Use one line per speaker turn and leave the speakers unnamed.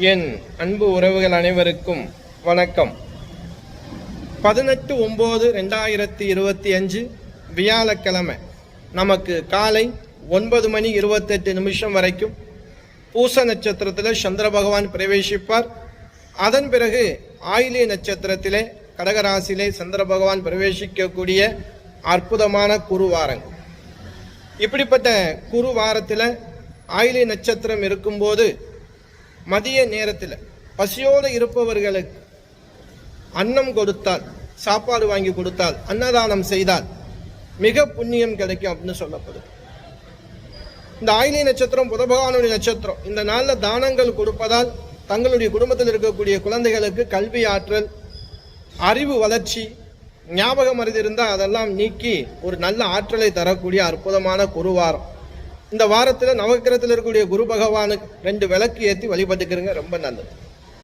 என் அன்பு உறவுகள் அனைவருக்கும் வணக்கம். பதினெட்டு ஒம்பது ரெண்டாயிரத்தி இருபத்தி அஞ்சு வியாழக்கிழமை. நமக்கு காலை ஒன்பது மணி இருபத்தெட்டு நிமிஷம் வரைக்கும் பூச நட்சத்திரத்தில் சந்திர பகவான் பிரவேசிப்பார். அதன் பிறகு ஆயிலிய நட்சத்திரத்திலே கடகராசியிலே சந்திர பகவான் பிரவேசிக்கக்கூடிய அற்புதமான குருவாரங்கள் இப்படிப்பட்ட குரு வாரத்தில் ஆயிலிய நட்சத்திரம் இருக்கும்போது மதிய நேரத்தில் பசியோடு இருப்பவர்களுக்கு அன்னம் கொடுத்தால் சாப்பாடு வாங்கி கொடுத்தால் அன்னதானம் செய்தால் மிக புண்ணியம் கிடைக்கும் அப்படின்னு சொல்லப்படுது. இந்த ஆயினி நட்சத்திரம் புதபகவானுடைய நட்சத்திரம் இந்த நாளில் தானங்கள் கொடுப்பதால் தங்களுடைய குடும்பத்தில் இருக்கக்கூடிய குழந்தைகளுக்கு கல்வி ஆற்றல் அறிவு வளர்ச்சி ஞாபகம் அறிந்திருந்தால் இருந்தால் அதெல்லாம் நீக்கி ஒரு நல்ல ஆற்றலை தரக்கூடிய அற்புதமான குருவாரம். இந்த வாரத்தில் நவக்கிரத்தில் இருக்கக்கூடிய குரு பகவானுக்கு ரெண்டு விளக்கு ஏற்றி வழிபட்டுக்கிறங்க ரொம்ப நல்லது.